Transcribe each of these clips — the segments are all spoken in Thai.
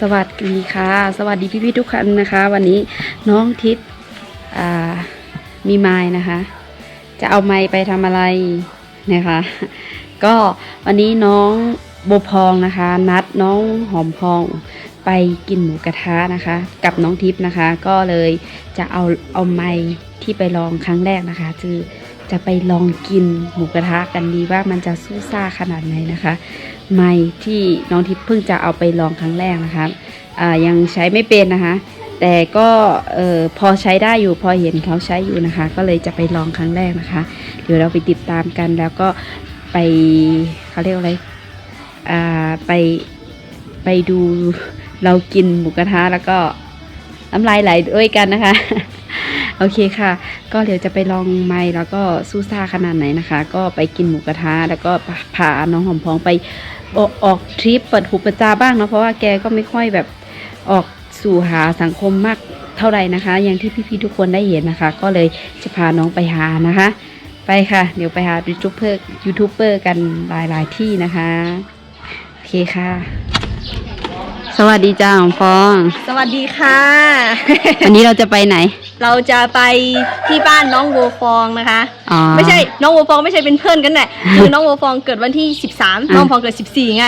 สวัสดีค่ะ สวัสดีพี่ๆทุกคนนะคะ วันนี้น้องทิพย์อ่ามีไม้นะคะ จะเอาไม้ไปทำอะไรนะคะ ก็วันนี้น้องโบพองนะคะ นัดน้องหอมพองไปกินหมูกระทะนะคะ กับน้องทิพย์นะคะ ก็เลยจะเอาเอาไม้ที่ไปลองครั้งแรกนะคะคือ จะไปลองกินหมูกระทะกันดีว่ามันจะสู้ซ่าขนาดไหนนะคะ ไม้ที่น้องทิพย์เพิ่งจะเอาไปลองครั้งแรกนะคะยังใช้ไม่เป็นนะคะ แต่ก็พอใช้ได้อยู่พอเห็นเขาใช้อยู่นะคะ ก็เลยจะไปลองครั้งแรกนะคะ เดี๋ยวเราไปติดตามกันแล้วก็ไปเขาเรียกอะไรไปไปดูเรากินหมูกระทะแล้วก็น้ำลายไหลด้วยกันนะคะ โอเคค่ะ ก็เดี๋ยวจะไปลองไม้แล้วก็สู้ซ่าขนาดไหนนะคะ ก็ไปกินหมูกระทะแล้วก็พาน้องหอมพองไปออกออกทริปเปิดหูเปิดตาบ้างเนาะเพราะว่าแกก็ไม่ค่อยแบบออกสู่หาสังคมมากเท่าไหร่นะคะ อย่างที่พี่ๆทุกคนได้เห็นนะคะ ก็เลยจะพาน้องไปหานะคะ ไปค่ะ เดี๋ยวไปหายูทูบเบอร์ยูทูบเบอร์กันหลายๆที่นะคะโอเคค่ะ สวัสดีจ้าหอมฟอง สวัสดีค่ะ วันนี้เราจะไปไหน เราจะไปที่บ้านน้องโวฟองนะคะ อ๋อ ไม่ใช่น้องโวฟองไม่ใช่เป็นเพื่อนกันแหละคือน้องโวฟองเกิดวันที่ 13 น้องโวฟองเกิด 14ไง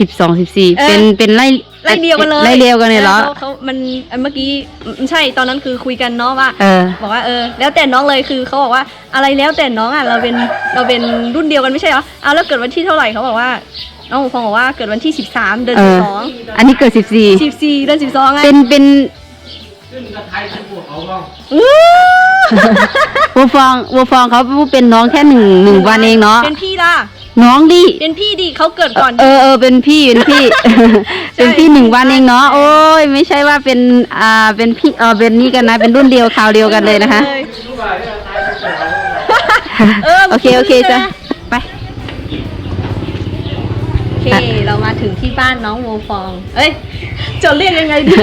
สิบสองสิบสี่เออ เป็นเป็นไล่ไล่เดียวกันเลยไล่เดียวกันเลยเหรอเขาเขามันอันเมื่อกี้ไม่ใช่ตอนนั้นคือคุยกันเนาะว่า เออ บอกว่าเออแล้วแต่น้องเลยคือเขาบอกว่าอะไรแล้วแต่น้องอะเราเป็นเราเป็นรุ่นเดียวกันไม่ใช่เหรอเอาแล้วเกิดวันที่เท่าไหร่เขาบอกว่าน้องโวฟองบอกว่าเกิดวันที่ 13 เดือนเอออันนี้เกิดสิบสี่12 14เดือน12ไงเป็นเป็น วัวฟองวัวฟองเขาเป็นน้องแค่หนึ่งหนึ่งวันเองเนาะเป็นพี่ล่ะ น้องดิ เป็นพี่ดิเขาเกิดก่อน เออเออเป็นพี่เป็นพี่ เป็นพี่หนึ่งวันเองเนาะโอ้ยไม่ใช่ว่าเป็นอ่าเป็นพี่เออเป็นนี่กันนะเป็นรุ่นเดียวคราวเดียวกันเลยนะคะ เออโอเคโอเคจ้ะไปโอ เค เรามาถึงที่บ้านน้องโวฟอง เอ้ย จะเรียกยังไงดี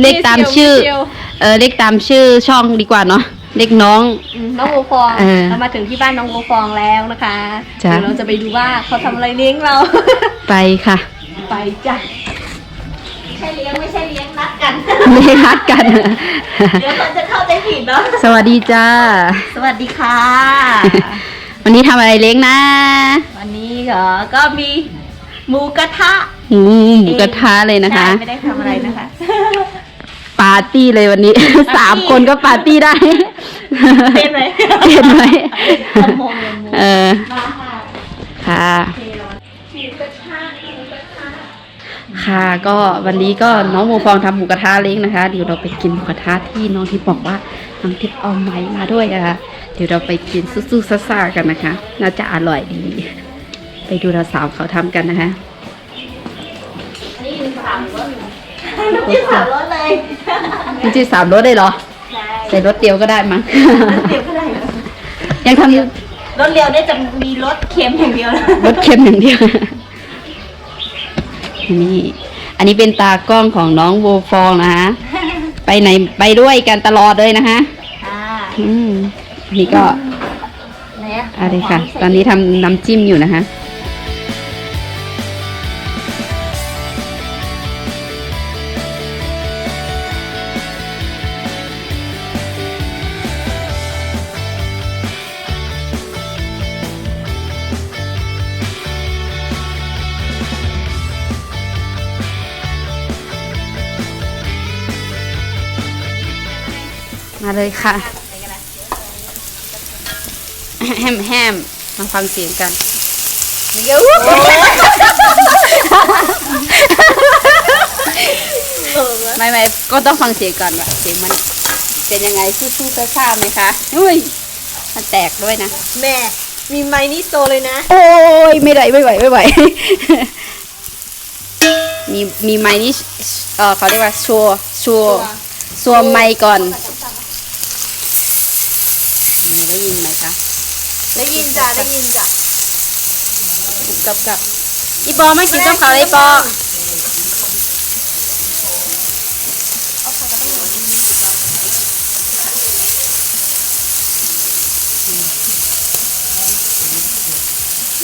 เลขตามชื่อเชียวเออเลขตามชื่อช่องดีกว่าเนาะเลขน้องอืมน้องโวฟองเออเรามาถึงที่บ้านน้องโวฟองแล้วนะคะจ้ะเดี๋ยวเราจะไปดูว่าเขาทำอะไรเลี้ยงเรา ไปค่ะ ไปจ้ะไม่ใช่เลี้ยงไม่ใช่เลี้ยงนัดกัน ไม่ได้รักกัน เดี๋ยวคนจะเข้าใจผิดเนาะ สวัสดีจ้า สวัสดีค่ะ วันนี้ทำอะไรเล้งนะ วันนี้เหรอ ก็มีหมูกระทะหูหมูกระทะเลยนะคะ ใช่ไม่ได้ทำอะไรนะคะ ปาร์ตี้เลยวันนี้ สามคนก็ปาร์ตี้ได้เป็นไหมเป็นไหมลำโพงลำโพงเออมาค่ะค่ะหมูกระทะหมูกระทะค่ะก็วันนี้ก็น้องโมฟองทำหมูกระทะเล้งนะคะ เดี๋ยวเราไปกินหมูกระทะที่น้องทิพย์บอกว่าน้องทิพย์เอาไม้มาด้วยนะคะเดี๋ยวเราไปกินสู้ๆซ่าๆกันนะคะ น่าจะอร่อยดี ไปดูเราสาวเขาทำกันนะคะนี่คือสามรสน้ำจิ้มสามรสเลยจริงๆสามรสได้เหรอใช่ใส่รสเดียวก็ได้มั้งรสเดียวก็ได้เหรอยังทำอยู่รสเดียวได้จะมีรสเค็มอย่างเดียวนะรสเค็มอย่างเดียวนี่อันนี้เป็นตากล้องของน้องโวฟองนะคะไปไหนไปด้วยกันตลอดเลยนะคะอ่าอืม นี่ก็อะไรค่ะ ตอนนี้ทำน้ำจิ้มอยู่นะคะมาเลยค่ะ แฮมแฮมมาฟังเสียงกันเดี๋ยวไม่ไม่ก็ต้องฟังเสียงก่อนว่าเสียงมันเป็นยังไงสู้ๆซ่าๆไหมคะอุ้ยมันแตกด้วยนะแม่มีไมค์นี่โซเลยนะ โอ้ยไม่ไหวไม่ไหวไม่ไหวมีมีไม้นี่เออเขาเรียกว่าชัวร์ชัวร์ชัวร์ไม้ก่อนอืมได้ยินไหมคะ ได้ยินจ้ะได้ยินจ้ะกับกับอีปอมากินกับเขาวเลยอีปอ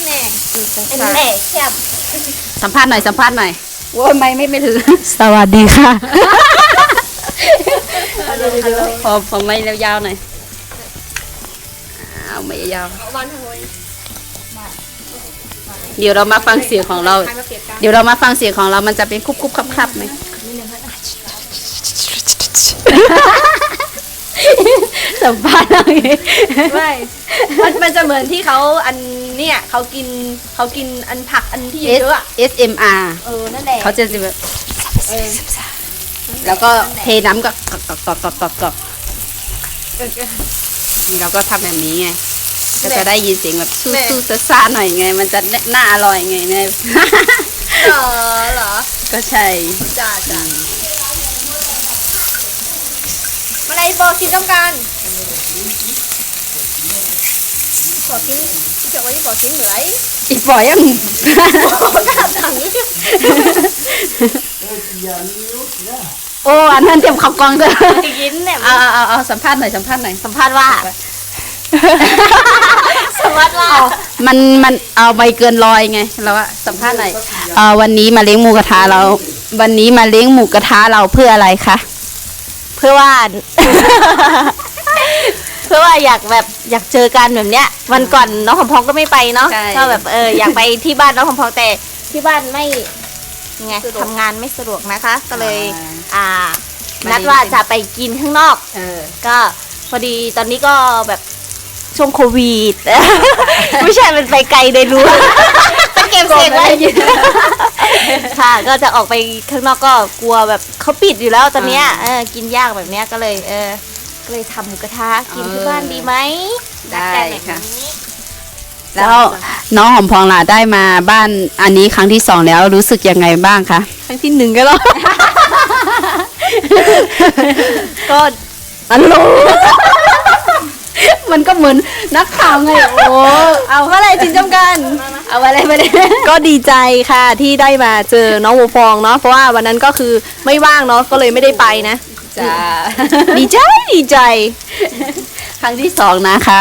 แม่สู้เป็นซ่าแม่แคบๆสัมภาษณ์หน่อยสัมภาษณ์หน่อยโว้ยไม่ไม่ไม่ถือ สวัสดีค่ะ พอพอไม่แล้วยาวหน่อยเอา ไม่ยาว วันทำไมเดี๋ยวเรามาฟังเสียงของเราเดี๋ยวเรามาฟังเสียงของเรามันจะเป็นคุบคุบคับคับไหมสัมภาษณ์เราไงไม่มันมันจะเหมือนที่เขาอันเนี่ยเขากินเขากินอันผักอันที่เยอะๆอะ SMR เออ นั่นแหละเขาจะแบบเออแล้วก็เทน้ำก็กอกกอกกอกกอกกอกกอกเราก็ทำแบบนี้ไง ก็จะได้ยินเสียงแบบสู้สู้ซาซาหน่อยไง มันจะน่าอร่อยไงเนี่ย เหรอเหรอก็ใช่จ้าจ้ามาไหนโปรกินต้องการขอกินเดี๋ยววันนี้ขอกินเหนื่อยอีปล่อยยังโอ้อันนั้นเตรียมขับกองเถอะกินเนี่ยเอาเอาเอาเอาสัมภาษณ์หน่อยสัมภาษณ์หน่อย สัมภาษณ์ว่า สัมภาษณ์ว่ามันมันเอาใบเกินร้อยไงเราว่าสัมภาษณ์หน่อยเอ่อวันนี้มาเลี้ยงหมูกระทะเรา วันนี้มาเลี้ยงหมูกระทะเราเพื่ออะไรคะเพื่อว่า เพื่อว่าอยากแบบอยากเจอกันแบบเนี้ย วันก่อนน้องหอมพองก็ไม่ไปเนาะใช่ ก็แบบเอออยากไปที่บ้านน้องหอมพองแต่ที่บ้านไม่ไงทำงานไม่สะดวกนะคะ ก็เลย อ่ามานัดเลี้ยงว่าจะไปกินข้างนอก เออ ก็พอดีตอนนี้ก็แบบ ช่วงโควิดไม่ใช่มันไปไกลเลยรู้ไปเก็บเสียงไว้ค่ะ ก็จะออกไปข้างนอกก็กลัวแบบเขาปิดอยู่แล้วตอนเนี้ยเออกินยากแบบเนี้ยก็เลยเออก็เลยทำหมูกระทะกินที่บ้านดีไหมได้นักันแบบค่ะนี้แล้วน้องหอมพองล่ะได้มาบ้านอันนี้ครั้งที่สองแล้วรู้สึกยังไงบ้างคะครั้งที่หนึ่งก็แล้วก็อันโล มันก็เหมือนนักข่าวไงโอ้เอาเท่าไหร่จินจำกัน เอาอะไรไปเลยก็ดีใจค่ะที่ได้มาเจอน้องโมฟองเนาะเพราะว่าวันนั้นก็คือไม่ว่างเนาะก็เลยไม่ได้ไปนะจ้าดีใจดีใจ ครั้งที่สองนะคะ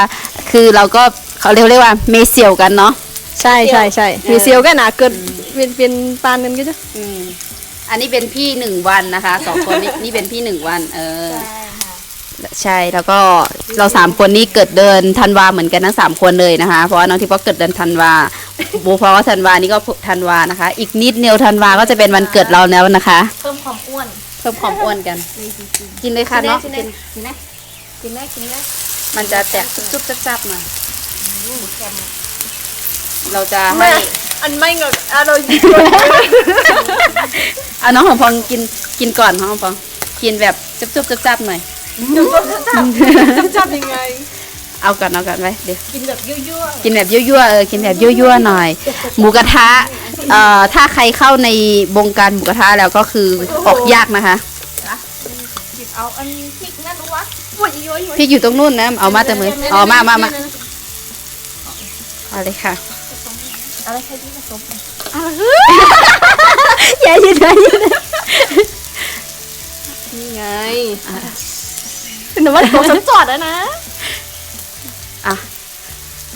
คือเราก็เขาเรียกเรียกว่าเมเซียวกันเนาะใช่ใช่ใช่มีเซียวกันนะเกิดเป็นเป็นปานกันก็จะอืมอันนี้เป็นพี่หนึ่งวันนะคะสองคนนี้นี่เป็นพี่หนึ่งวัน เออ ใช่แล้วก็เราสามคนนี้เกิดเดือนธันวาเหมือนกันทั้งสามคนเลยนะคะ เพราะว่าน้องทิพย์ก็เกิดเดือนธันวาโบเพราะว่าธันวานี่ก็ธันวานะคะ อีกนิดเดียวธันวาก็จะเป็นวันเกิดเราแล้วนะคะ เพิ่มความอ้วนเพิ่มความอ้วนกัน กินเลยค่ะเนาะกินได้กินได้กินได้กินได้มันจะแตกซุบๆจับๆหน่อยเราจะให้อันไม่เงกอะเราเอาน้องของพองกินกินก่อนน้องของพองกินแบบจุบๆจับๆหน่อย จำจับยังไง เอาก่อนเอาก่อนไว้เดี๋ยวกินแบบยั่วกินแบบยั่วๆเออกินแบบยั่วๆหน่อย หมูกระทะเอ่อถ้าใครเข้าในวงการหมูกระทะแล้วก็คือออกยากนะคะๆจิบเอาอันพริกนั่นรู้วะโอ้ยโอ้ยโอ้ยพี่อยู่ตรงนู้นนะเอามาแต่มืออ๋อมามามาเอาเลยค่ะอะไรใครที่ผสมอย่ายืนอย่ายืนนี่ไง เป็นว่าตัวสัมจอดแล้วนะ อะ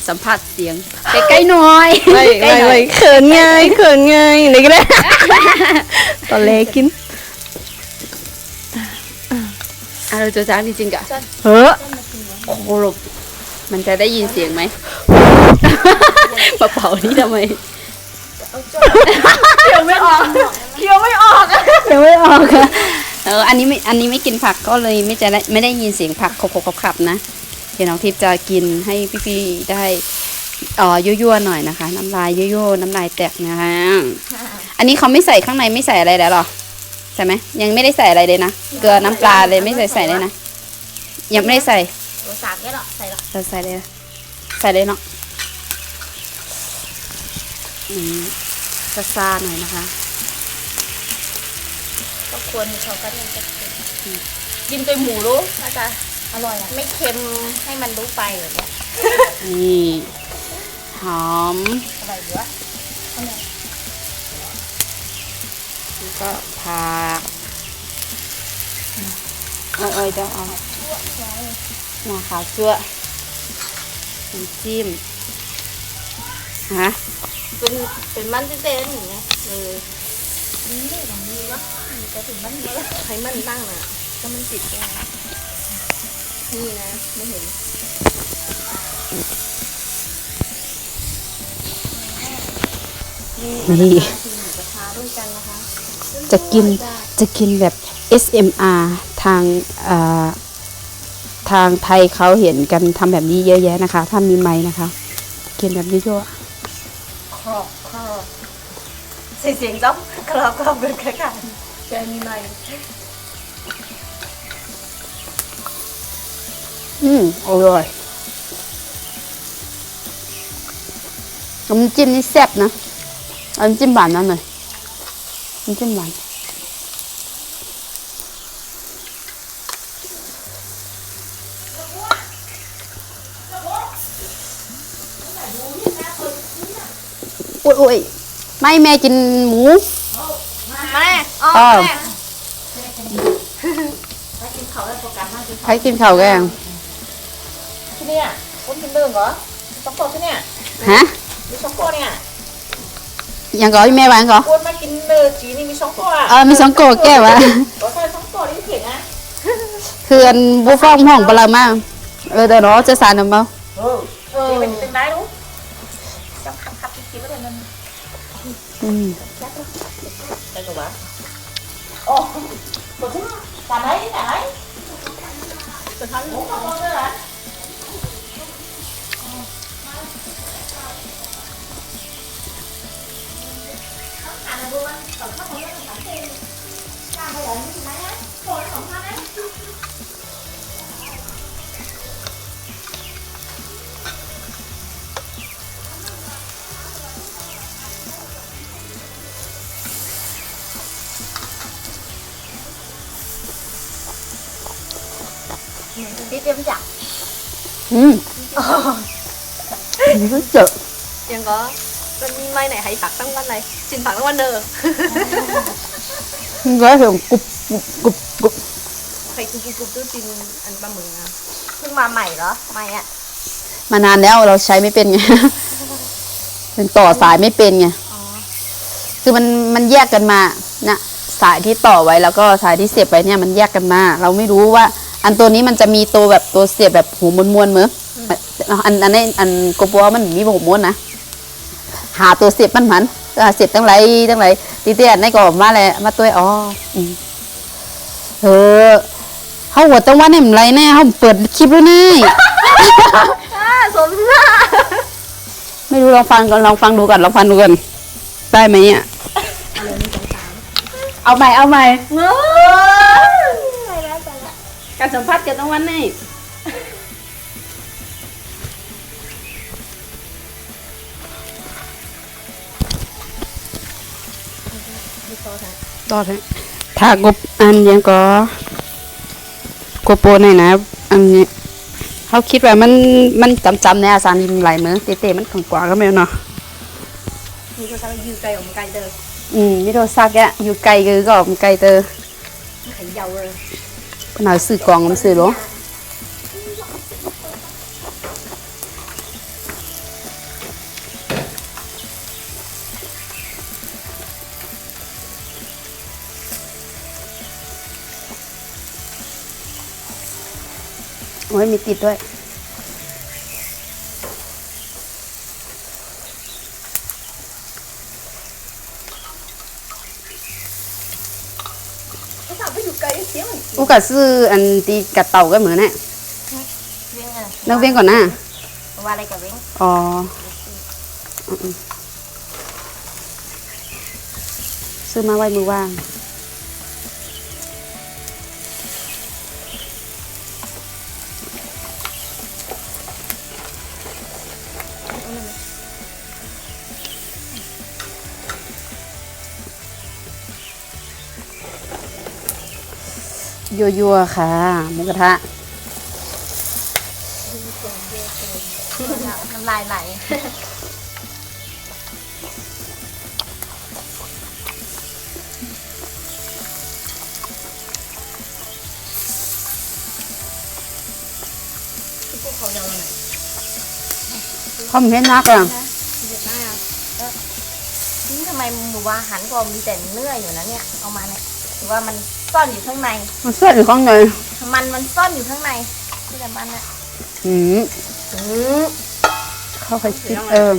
สัมผัสเสียง ใกล้ๆหน่อยไม่ใกล้ไม่ๆหน่อไม่ยเขินไงเขินไงไหนก็ได้ ตอนแรกกิน อะเราจะจ้างจริงๆกะเฮ้อโอ้โหมันจะได้ยินเสียงไหมเป่าๆนี่ทำไม เคี้ยวไม่ออกเคี้ยวไม่ออกยังไม่ออกค่ะ เอออันนี้ไม่อันนี้ไม่กินผักก็เลยไม่จะได้ไม่ได้ยินเสียงผักขบๆขับๆนะเดี๋ยวน้องทิพย์จะกินให้พี่ๆได้เอ่อยั่วๆหน่อยนะคะ น้ำลายยั่วๆน้ำลายแตกนะคะอันนี้เขาไม่ใส่ข้างในไม่ใส่อะไรแล้วหรอใช่ไหมยังไม่ได้ใส่อะไรเลยนะเกลือน้ำปลาเลยไม่ใส่ใส่เลยนะยังไม่ได้ใส่ตัวสามแค่หรอใส่หรอใส่ใส่เลยนะใส่เลยเนาะอืมซาๆหน่อยนะคะก็ ควรให้เขากันมันจะเค็มกินไปหมูรู้น่าจะอร่อยอะไม่เค็มให้มันรู้ไปแบบเนี้ยนี่ หอมอร่อยดีวะแล้วก็ผักเอาเอาเดี๋ยวเอาหน้าขาวจั่วน้ำจิ้มฮะเป็นเป็นมันเต้นๆอย่างเงี้ยเออ ใครมันตั้งอะ ก็มันติดแกนี่นะ ไม่เห็นนี่จะกินจะกินแบบ SMR ทางทางไทยเขาเห็นกันทำแบบนี้เยอะแยะนะคะ ถ้ามีไม้นะคะ กินแบบนี้ก็ครอบครอบเสียงเสียงจ้องครอบครอบเป็นกระกันแกมีไม้อืมอร่อยน้ำจิ้มนี่แซ่บนะ เอาน้ำจิ้มหวานนั่นหน่อยน้ำจิ้มหวาน น่อ๋ออ้าวแม่ใครกินข้าวแกงที่เนี่ยคนกินเบิ่งเหรอมีสองตัวที่เนี่ยฮะมีสองตัวเนี่ยยังก่อแม่หวานก่อคนมากินเนื้อจีนี่มีสองตัวเออมีสองโกแก้วะตัวแค่สองตัวนี่เผ็ดนะคืออันบุฟฟ่องห้องปลามาเออเดี๋ยวเนาะจะสารนำเมาเออเออเป็นเป็นได้รู้จับขับขับกินก็ได้นั่นอืม ที่ตาไหน บกรุบใครกุ๊บกุ๊บกุ๊บตู้จินอันปลาหมึกอะเพิ่งมาใหม่เหรอใหม่อะมานานแล้วเราใช้ไม่เป็นไง เป็นต่อสายไม่เป็นไง คือมันมันแยกกันมานะสายที่ต่อไว้แล้วก็สายที่เสียบไว้เนี่ยมันแยกกันมา เราไม่รู้ว่า อันตัวนี้มันจะมีตัวแบบตัวเสียบแบบหูมวนๆเหมืออันอันนี้อันโกโปรมันมีหูม้วนนะหาตัวเสียบมันหันเออเสียบตั้งไรตั้งไรตีเตี้ยในก็มาเลยมาตัวอ๋ออืมเออเขาหัวตะวันเนี่ยมันไรแน่เขาเปิดคลิปด้วยนี่อ่าสมหน้าไม่รู้ลองฟังก่อนลองฟังดูก่อนลองฟังดูก่อนได้ไหมเนี่ยเอาใหม่เอาใหม่เงย การสัมภาษณ์กันต้องวันนี้ต่อเลยถ้ากบอันยังก็กบโปหน่อยนะอันนี้เขาคิดว่ามันมันจำจำๆในอาสารยิมไหลเหมือนเตะๆมันของกว่าก็ไม่รู้เนาะมีคนกำลังยืนไกลของไกลเดิมอืมไม่โดนซักแกะอยู่ไกลคือก็ไกลเตอไข่ยาวเลย ก็หน่อยซื้อกล่องมันซื้อหรอโอ้ยมีติดด้วย ก็ถามไปอยู่ไกลเสียงมัน อุกะซื้ออันตีกัดเต่าก็เหมือนน่ะเวียงอะนักเว้นก่อนนะว่าอะไรกับเวียงอ๋ออืมๆซื้อมาไว้มือว่าง ยัวๆค่ะหมูกระทะน้ำลายไหลเขาไม่นักอะเด็ดมากนี่ทำไมหมูวาหันก็มีแต่เนื้ออยู่นะเนี่ย เอามาเนี่ยหรือว่ามัน ซ่อนอยู่ข้างใน มันเสื้ออยู่ข้างในมันมันซ่อนอยู่ข้างในที่แต่มันอะอืมอืมเข้าไปคิดเออ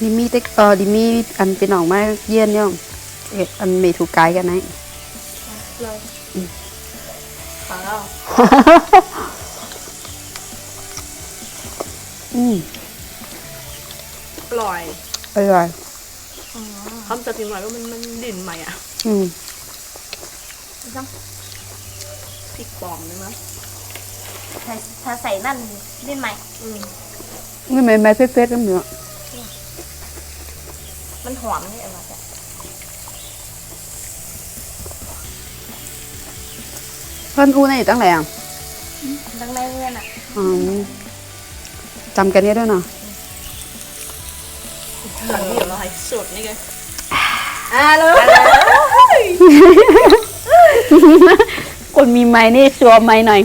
ดิมีเต็กเออดิมีอันเป็นออกมาเยี่ยนย่อมเอ็ดอันเมถูกกายกันไหนเลยขาวอืมอร่อยอร่อย คำตัดสินหน่อยว่ามันมันดิ่นใหม่อะอืมพริกปลอมเลยมั้ยถ้าถ้าใส่นั่นดิ้นไหมอืมนี่ไม่ไม่เผ็ดๆกันเหรอมันหอมนี่อะไรอะเพิ่นอู้ในตั้งแต่อะทั้งในเนี่ยน่ะอืมจำกันนี้ด้วยเนาะหลังนี่เราให้สดนี่ไง อ่าเลยคนมีไม้นี่ชัวร์ไม้หน่อย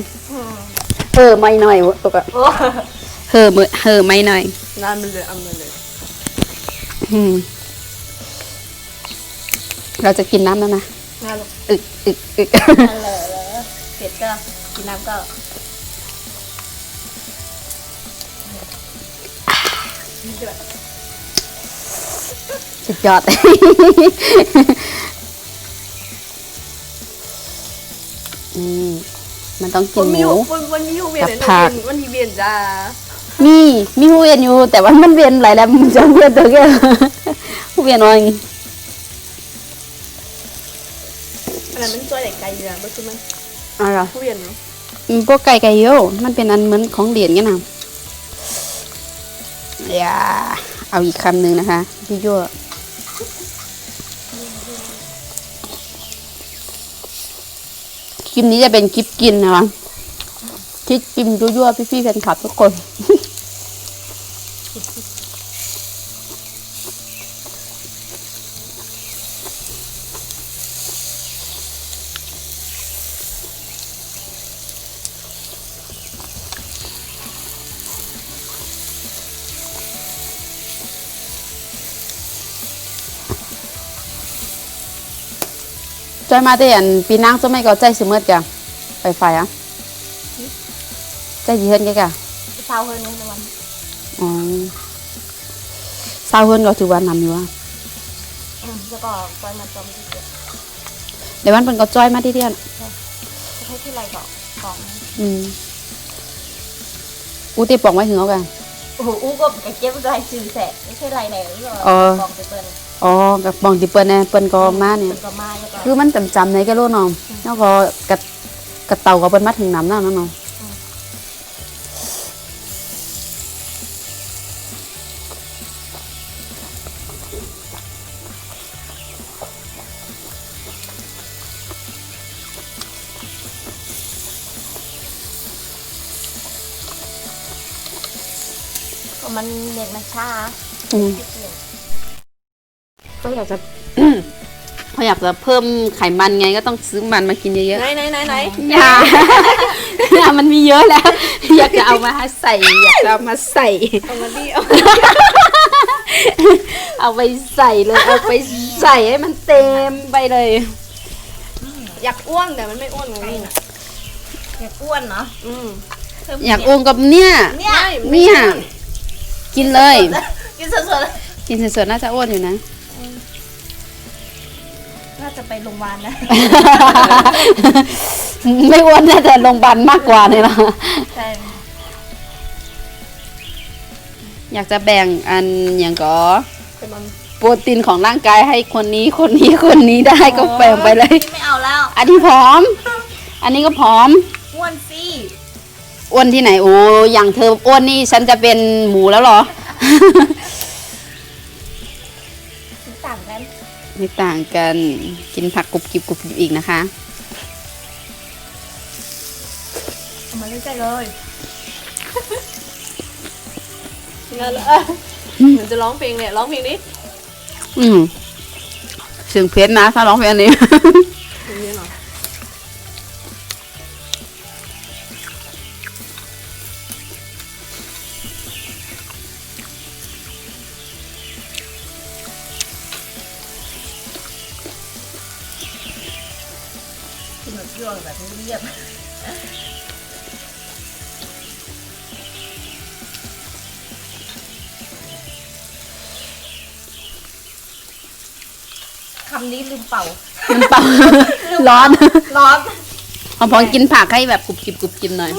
เออไม้หน่อยวะตกอะเฮอมือเฮอไม้หน่อยงานมันเลยเอามันเลยอืมเราจะกินน้ำแล้วนะงานลูกอึกอึกอึกนั่นเลยเหรอเผ็ดก็กินน้ำก็ สุดยอดอืมมันต้องกิวันนหมีมูอยู่วันวันมีอยู่เวียนเลยกับผักวันมีเวียนจ้ามีมีผู้เวียนอยู่ แต่ว่ามันเวียนหลายแล้วมันจะเวียนตัวแกผู้เวียนน้อยอันนั้นมันช่วยแต่ไก่เดือนก็คือมันอะไรผู้เวียนเนาะอืมพวกไก่ไก่เยอะมันเป็นอันเหมือนของเหรียญกันนะอย่าเอาอีกคำหนึ่งนะคะยั่ว คลิปนี้จะเป็นคลิปกินนะคะคลิปกินยั่วๆพี่ๆแฟนคลับทุกคน จอยมาแต่อันปีนางจะไม่ก็ใจสิเมื่อจ้ะไปไฟอะใจยีเฮินแกกะเศร้าเฮิร์นนี่วันอ๋อสาวเฮินก็ถือว่านำอยู่ว่าอืมแล้วก็ปล่อยมันจมที่เกิดเดี๋ยววันเป็นก็จ้อยมาที่เดียนจะให้ที่ไรก็กล่องอืมอูตีปองไว้ถึงเอากันโอ้โหอู้ก็ไอ้เก็บไรสื่อแสะไม่ใช่ไรไหนหรือเปล่าอ๋อกล่องไปเปิ้ล อ๋อกับปองที่เปิ้นแน่เปิ้นก็มาเนี่ยเปิ้ลก็มาแล้วก็คือมันจำจำๆในก็รู้น้องแล้วก็กระกระเต่าก็เปิ้นมาถึงน้ำแล้วเนาะน้องก็มันเด็กมันช้าอืมที่เปลี่ยน ก็อยากจะเขาอยากจะเพิ่มไขมันไงก็ต้องซื้อมันมากินเยอะไหนไหนไหนไหนๆอย่า อย่ามันมีเยอะแล้ว อยากจะเอามาใส่ อยากจะเอามาใส่ เอามาดิเอาเอาไปใส่เลย เอาไปใส่ให้มันเต็มไปเลย อยากอ้วนแต่มันไม่อ้วนไงอยากอ้วนเนาะอืมเพิ่มอยากอ้วนกับเนี่ย เนี่ย เนี่ย กินเลย กินสดๆเลยกินสดๆน่าจะอ้วนอยู่นะ น่าจะไปโรงพยาบาลนะ ไม่อ้วนน่าจะโรงพยาบาลมากกว่าเนี่ยนะใช่อยากจะแบ่งอันอย่างก็แต่มันโปรตีนของร่างกายให้คนนี้คนนี้คนนี้ได้ก็แบ่งไปเลย ไม่เอาแล้วอันที่ผอม อันนี้ก็ผอม อ้วนสิอ้วนที่ไหนโอ้อย่างเธออ้วนนี่ฉันจะเป็นหมูแล้วเหรอ ไม่ต่างกันกินผักกรุบกริบกรุบกริบอีกนะคะเอามาเล่นใจเลยงานละเหมือนจะร้องเพลงเนี่ยร้องเพลงดิอืมเสียงเพชรนะ ถ้าร้องเพลงอันนี้ เพลงนี้เหรอ ย่วงแบบเรียบคำนี้ลืมเป่า มันเปล่า ร้อน ร้อนพอพองกินผักให้แบบกรุบกริบกรุบกริบหน่อย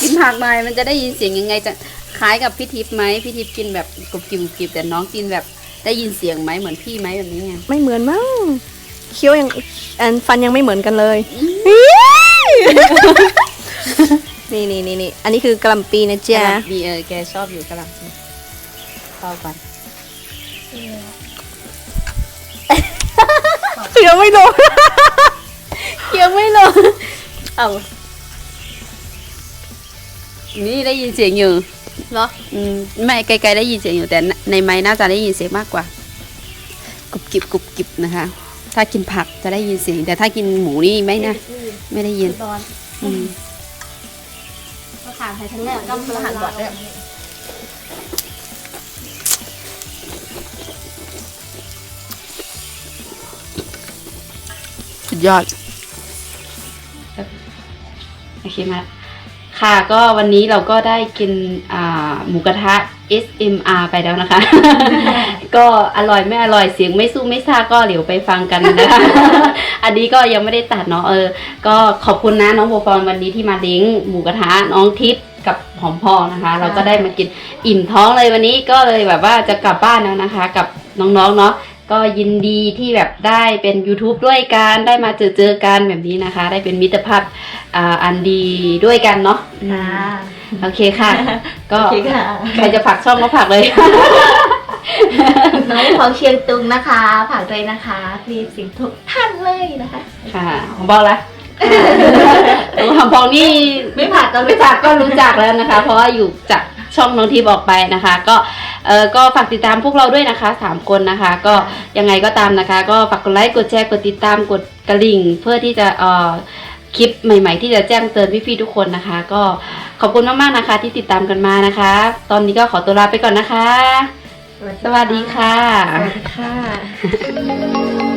กินผักหน่อยมันจะได้ยินเสียงยังไงจะคล้ายกับพี่ทิพย์ไหมพี่ทิพย์กินแบบกรุบกริบกรุบกริบแต่น้องกินแบบ ได้ยินเสียงไหมเหมือนพี่ไหมแบบนี้ไงไม่เหมือนมั้งเคี้ยวยังอันฟันยังไม่เหมือนกันเลยนี่นี่นี่นี่อันนี้คือกะหล่ำปีนะจ๊ะดีเออแกชอบอยู่กำลังเฝ้าก่อนเคี้ยวไม่ลงเคี้ยวไม่ลงเอานี่ได้ยินเสียงอยู่ เหรออืมไม่ไกลๆได้ยินเสียงอยู่แต่ในไม้น่าจะได้ยินเสียงมากกว่ากรุบกริบกรุบกริบนะคะ ถ้ากินผักจะได้ยินเสียง แต่ถ้ากินหมูนี่ไม่นะไม่ได้ยินร้อนอืมก็ขาดใส่ทั้งแรกก็มาหันบอดด้วยสุดยอดโอเคมาค่ะก็วันนี้เราก็ได้กินอ่า หมูกระทะ SMR ไปแล้วนะคะ ก็อร่อยไม่อร่อยเสียงไม่สู้ไม่ซ่าก็เดี๋ยวไปฟังกันนะคะ อันนี้ก็ยังไม่ได้ตัดเนาะเออ ก็ขอบคุณนะน้องโบฟอนวันนี้ที่มาเลี้ยงหมูกระทะน้องทิพย์กับหอมพอนะคะ เราก็ได้มากินอิ่มท้องเลยวันนี้ก็เลยแบบว่าจะกลับบ้านแล้วนะคะ กับน้องๆเนาะก็ยินดีที่แบบได้เป็น YouTube ด้วยกันได้มาเจอเจอกันแบบนี้นะคะ ได้เป็นมิตรภาพอ่าอันดีด้วยกันเนาะอืม โอเคค่ะ ก็โอเคค่ะ ใครจะฝากช่องก็ฝากเลย น้องของเชียงตุงนะคะผักเลยนะคะพี่สิงห์ทุกท่านเลยนะคะค่ะของบอกละของบอกนี่ไม่ผักก็รู้จักก็รู้จักแล้วนะคะ เพราะว่าอยู่จากช่องน้องทีบอกไปนะคะ ก็เออก็ฝากติดตามพวกเราด้วยนะคะสามคนนะคะ ก็ยังไงก็ตามนะคะ ก็ฝากกดไลค์กดแชร์กดติดตามกดกระลิ่ง เพื่อที่จะเอ่อ คลิปใหม่ ๆ ที่จะแจ้งเตือนพี่ๆทุกคนนะคะ ก็ขอบคุณมากๆนะคะ ที่ติดตามกันมานะคะ ตอนนี้ก็ขอตัวลาไปก่อนนะคะ สวัสดีค่ะค่ะ